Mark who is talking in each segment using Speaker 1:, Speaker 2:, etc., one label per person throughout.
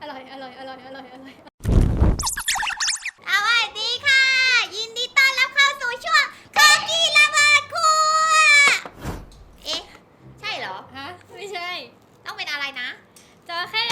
Speaker 1: อร่อย อร่อย อร่อย อร่อย อร่อย
Speaker 2: สวัสดีค่ะ ยินดีต้อนรับเข้าสู่ช่วงคากี้ระเบิดครัว เอ๊ะ ใช่เหรอ
Speaker 1: ฮะ ไม่ใช่
Speaker 2: ต้องเป็นอะไรนะ
Speaker 1: จอแค่ระเบิ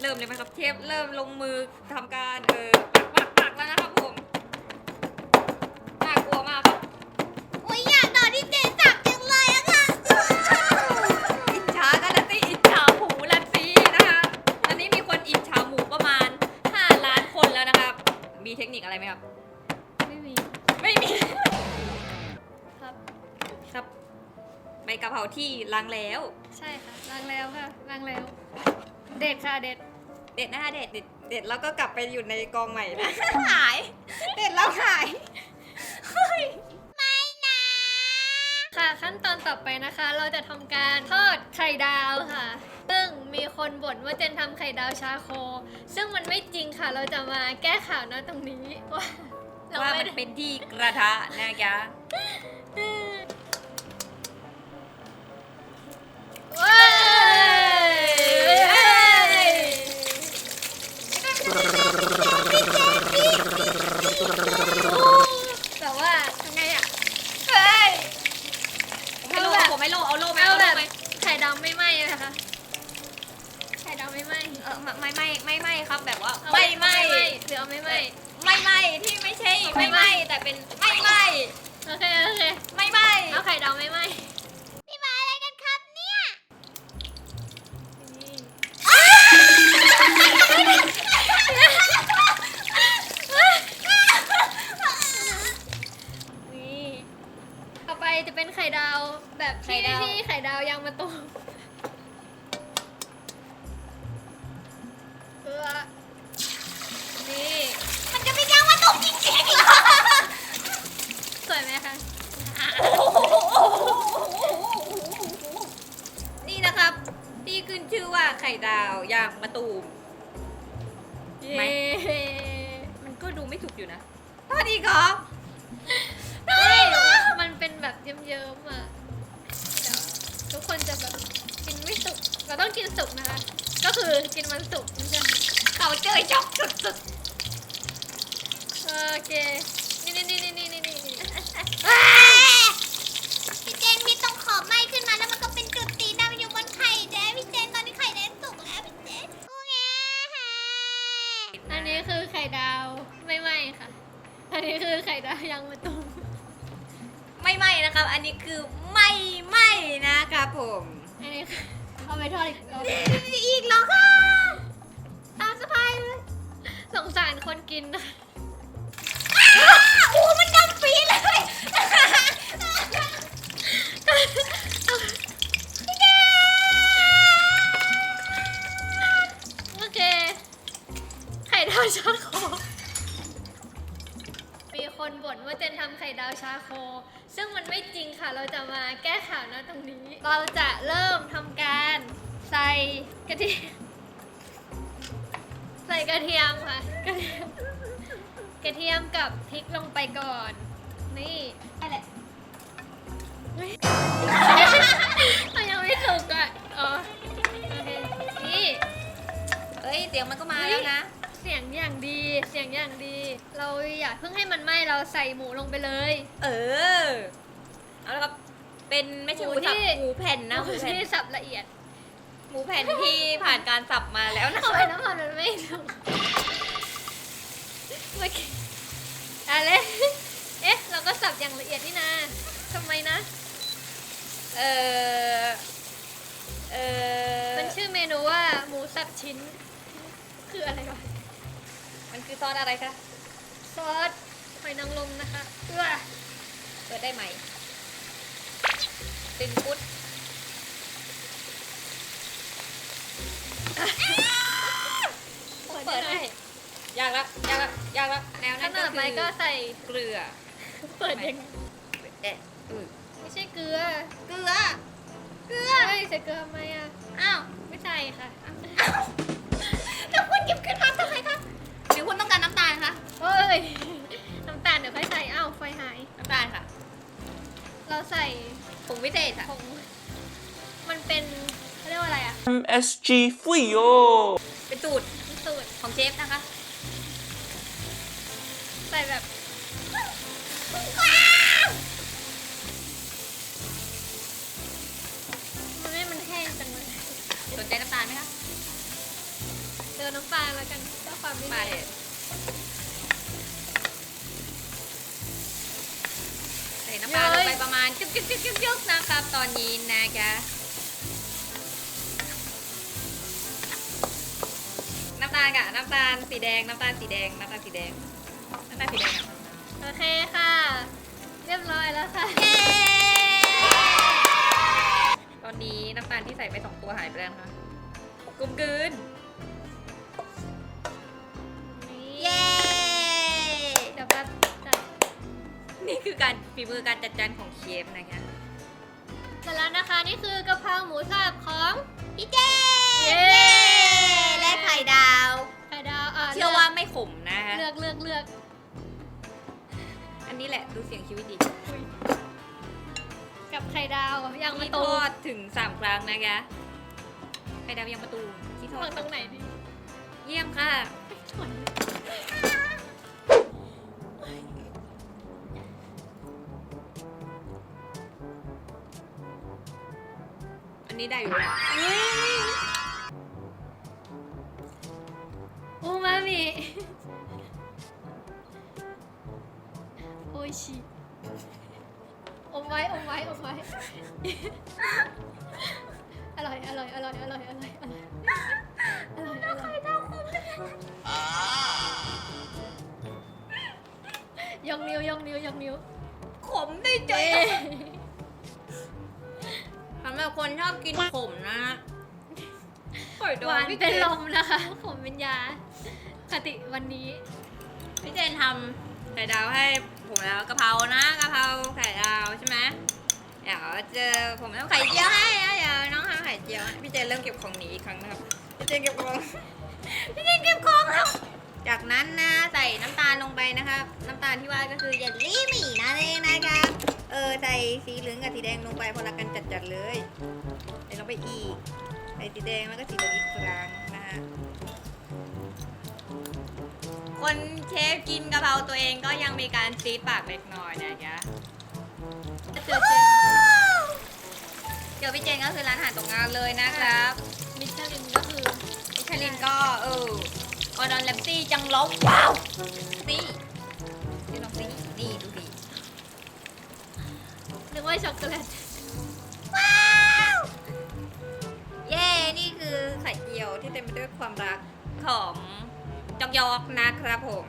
Speaker 2: เริ่มเลยไหมครับเชฟ
Speaker 1: เริ่ม
Speaker 3: ลงมือทำการเออปักปักปักแล้วนะครับผมน่ากลัวมากครับ
Speaker 2: อุ้ยอยากนอนที่เจนสับจังเลยอะค่ะ
Speaker 3: อิจฉากันละสิอิจฉาหมูละสินะคะตอนนี้มีคนอิจฉาหมูประมาณ 5 ล้านคนแล้วนะครับ มีเทคนิคอะไรไหมครับ
Speaker 1: ไม่มี
Speaker 3: ไม่มี
Speaker 1: ครับ
Speaker 3: ครับใบกะเพราที่ล้างแล้ว
Speaker 1: ใช่ค่ะล้างแล้วค่ะล้างแล้ว เด็ดค่ะเด็ด
Speaker 3: เด็ดนะคะเด็ดเด็ดเด็ดแล้วก็กลับไปอยู่ในกองใหม่นะ หาย เด็ดแล้วหาย
Speaker 2: ไม่นะ
Speaker 1: ค่ะขั้นตอนต่อไปนะคะ เราจะทำการทอดไข่ดาวค่ะ ซึ่งมีคนบ่นว่าเจนทำไข่ดาวชาโค ซึ่งมันไม่จริงค่ะ เราจะมาแก้ข่าวนะตรงนี้ว่าเรา
Speaker 3: ว่า
Speaker 1: ไม่
Speaker 3: มัน
Speaker 1: ได้
Speaker 3: เป็นที่กระทะนะจ๊ะ
Speaker 1: ว้ ไม่
Speaker 3: ไม่ไม่ไม่
Speaker 1: ค
Speaker 3: รับแบบว่า
Speaker 1: เอา
Speaker 3: ไม่ไม่
Speaker 1: หรือเอาไม่ไหม้
Speaker 3: ไม่ไม่ที่ไม่ใช่ไม่ไม่แต่เป็นไม่ไม่
Speaker 1: โอเคโอเค
Speaker 3: ไม่ไม่
Speaker 1: เอาไข่ดาวไม่ไหม้
Speaker 2: นี่มาอะไรกันครับเนี่ย
Speaker 1: นี่ต่อไปจะเป็นไข่ดาวแบบที่ที่ไข่ดาวยางมะตูม
Speaker 3: ดาวย่างมะตูม ไหม
Speaker 1: เย้
Speaker 3: มันก็ดูไม่ถูกอยู่นะสวัสดีครับ
Speaker 1: เฮ้ยมันเป็นแบบเยิ้มๆอะเดี๋ยวทุกคนจะแบบกินไม่สุก เราต้องกินสุกนะคะ ก็คือกินมันสุกไม่ใช่
Speaker 3: เขาเจอช็อกสุด
Speaker 1: โอเค นี่นี่นี่นี่นี่นี่นี่
Speaker 2: พี่เจนมีตรงขอบไหม้ขึ้นมาแล้วมันก็เป็นจุดสีดำอยู่บนไข่แดงพี่เจนตอนนี้ไข่แดงสุกแล้วพี่เจนโอ้ย
Speaker 1: อันนี้คือไข่ดาวไม่ไหมค่ะ อันนี้คือไข่ดาวยังมะตูม
Speaker 3: ๆไม่ไม่นะครับ อันนี้คือไม่ไม่นะครับผม
Speaker 1: อันนี้คือเอาไปทอดอีกรอบ
Speaker 2: อีกเหรอคะตามสบายเลย
Speaker 1: สงสารคนกินนะ มันไม่จริงค่ะ เราจะมาแก้ข่าวนะตรงนี้ เราจะเริ่มทำการใส่กระเทียม ใส่กระเทียมค่ะ กระเทียมกระเทียมกับพริกลงไปก่อน นี่อะไรเฮ้ยมันยังไม่สุกอะอ๋อโอเคนี่
Speaker 3: เอ้ยเสียงมันก็มาแล้วนะ
Speaker 1: เสียงอย่างดี เสียงอย่างดี เราอย่าเพิ่งให้มันไหม้ เราใส่หมูลงไปเลย
Speaker 3: เออ เอาละครับเป็นไม่ใช่หมู
Speaker 1: หมูที่
Speaker 3: สับหมูแผ่นนะหมูแผ่น
Speaker 1: ที่สับละเอียด
Speaker 3: หมูแผ่นที่ผ่านการสับมาแล้วนะ
Speaker 1: ทำไมน้ำมันมันไม่สุกเมื่อกี้อะไรเอ๊ะ เราก็สับอย่างละเอียดนี่นะทำไมนะ
Speaker 3: เออเออ
Speaker 1: มันชื่อเมนูว่าหมูสับชิ้น คืออะไรวะ
Speaker 3: มันคือซอสอะไรคะ
Speaker 1: ซซอสหอยนางรมนะคะเอื้อ
Speaker 3: เปิดได้ไหม ตินพุทธ
Speaker 1: เปิดได้
Speaker 3: ยากละยากละยากละแนว
Speaker 1: ข
Speaker 3: นั้น
Speaker 1: นาดไหมก็
Speaker 3: คือ
Speaker 1: ใส่
Speaker 3: เกลือ
Speaker 1: เปิดยัง
Speaker 3: เอ๊ะอือ
Speaker 1: ไม่ใช่เกลือ
Speaker 2: เกลือ เกลือ
Speaker 1: เฮ้ยใส่เกลือไหมอะ
Speaker 2: อ้าว
Speaker 1: ไม่ใส่ค่ะ
Speaker 2: แล้วคุณหยิบขึ้นมาทำไมคะหรือคุณต้องการน้ำตาลคะ
Speaker 1: เฮ้ย น้ำตาลเดี๋ยวค่อยใส่อ้าวไฟหาย
Speaker 3: น้ำตาลค่ะ
Speaker 1: เราใส่
Speaker 3: ผงวิเศษค่ะ
Speaker 1: ผงมันเป็นเขาเรียกว่าอะไรอะ
Speaker 4: MSG 富有。
Speaker 3: เป็นสูตร
Speaker 1: เป็นสูตร
Speaker 3: ของเชฟนะคะ
Speaker 1: ใส่แบบมันไม่มันแห้งจังเลย
Speaker 3: สนใจน้ำตาลไหมคะ
Speaker 1: เจอน้ำปลาแล้วกันเพื่อความไม่
Speaker 3: มา
Speaker 1: แห้
Speaker 3: เด็
Speaker 1: ง
Speaker 3: ปลาลงไปประมาณจุ๊บจุ๊บจุ๊บจุ๊บจุ๊บนะครับตอนนี้นะคะน้ำตาลกะน้ำตาลสีแดงน้ำตาลสีแดงน้ำตาลสีแดงน้ำตาลสีแดงอะ
Speaker 1: โอเคค่ะ เรียบร้อยแล้วค่ะ
Speaker 2: เย้
Speaker 3: ตอนนี้น้ำตาลที่ใส่ไปสองตัวหายไปแล้วนะคะกลมกลืน
Speaker 1: นี่
Speaker 3: มือการจัดจานของเชฟนะคะ
Speaker 1: เสร็จแล้วนะคะนี่คือกะเพราหมูสับของ
Speaker 2: พี่เจ
Speaker 1: เย้
Speaker 2: และไข่ดาว
Speaker 1: ไข่ดาวอะ
Speaker 3: เชื่อว่าไม่ขมนะคะ
Speaker 1: เลือกเลือกเลือก
Speaker 3: อันนี้แหละดูเสียงชีวิตดี
Speaker 1: กับไข่ดาวยังมา
Speaker 3: ที่
Speaker 1: ตู
Speaker 3: ทอดถึง3ครั้งนะคะไข่ดาวยังประตูที่ทอ
Speaker 1: วา
Speaker 3: ด
Speaker 1: งตรงไหนดี
Speaker 3: เยี่ยมค่ะี้ได้อยู่แล้ว
Speaker 1: อูมามิโอชิอมไว้อมไว้อมไว้ อร่อย อร่อย อร่อย อร่อย อร่อย อร่อย อร่อยอร่องนิ้วยองนิ้วยองนิ้ว
Speaker 3: ขมได้ใจำหรับคนชอบกินขมนะหอยด
Speaker 1: ห
Speaker 3: อง
Speaker 1: วาน
Speaker 3: พี่
Speaker 1: เป็น
Speaker 3: จ
Speaker 1: ลมนะคะ ผมเป็นยาคติวันนี้
Speaker 3: พี่เจนทำไข่ดาวให้ผมแล้วกะเพรานะกะเพราไข่ดาวใช่ไหมเดี๋ยวเจอผมทำไข่เจียวให้นะเดี๋ยวน้องทำไข่เจียวให้พี่เจนเริ่มเก็บของหนีอีกครั้งนะครับพี่เจนเก็บของพี่เจนเก็บของแล้ว จากนั้นนะใส่น้ำตาลลงไปนะครับ น้ำตาลที่ว่าก็คืออย่า
Speaker 2: ลี่หมี่นั่นเองนะคะ
Speaker 3: เออใส่สีเหลืองกับสีแดงลงไปพอละกันจัดๆเลยใส่ลงไปอีกใส่สีแดงแล้วก็สีเหลืองอีกครั้งนะฮะคนเชฟกินกะเพราตัวเองก็ยังมีการซีดปากเล็กน้อยนะคะ
Speaker 1: เจอเจน
Speaker 3: เดี๋ยวพี่เจนก็คือร้านอาหารตรงงานเลยนะครับ
Speaker 1: มิชลินก็คือ
Speaker 3: มิชลินก็เออ ออดอนแลมซี่จังล้อว้าวนี่นี่ลองสินี่ดูดิ
Speaker 1: นึกว่าช็อกโกแลต
Speaker 2: ว้าว
Speaker 3: เย้ นี่คือไข่เจียวที่เต็มไปด้วยความรักของจอกยอกนะครับผม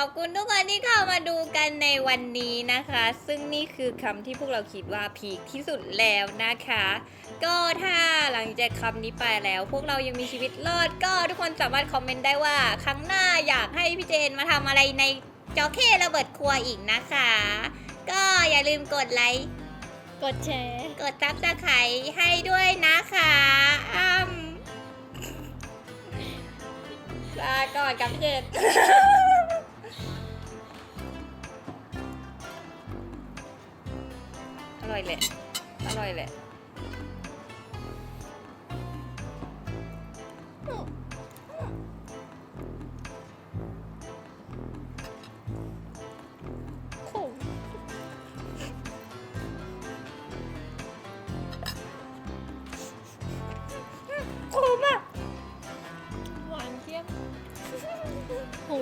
Speaker 3: ขอบคุณทุกคนที่เข้ามาดูกันในวันนี้นะคะ ซึ่งนี่คือคำที่พวกเราคิดว่าพีคที่สุดแล้วนะคะ ก็ถ้าหลังจากคำนี้ไปแล้ว พวกเรายังมีชีวิตรอดก็ทุกคนสามารถคอมเมนต์ได้ว่า ครั้งหน้าอยากให้พี่เจนมาทำอะไรในจอเข้ระเบิดครัวอีกนะคะ ก็อย่าลืมกดไลค์
Speaker 1: กดแชร์
Speaker 3: กดซับสไครต์ให้ด้วยนะคะอ้ำลาก่อนกับพี่เจน ร่อยแหละ อร่อยแหละ
Speaker 1: ขมอะ หวานเจี๊ยบหู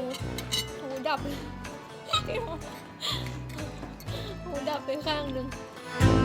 Speaker 1: หูดับเลย หูดับไปข้างหนึ่ง
Speaker 2: Bye.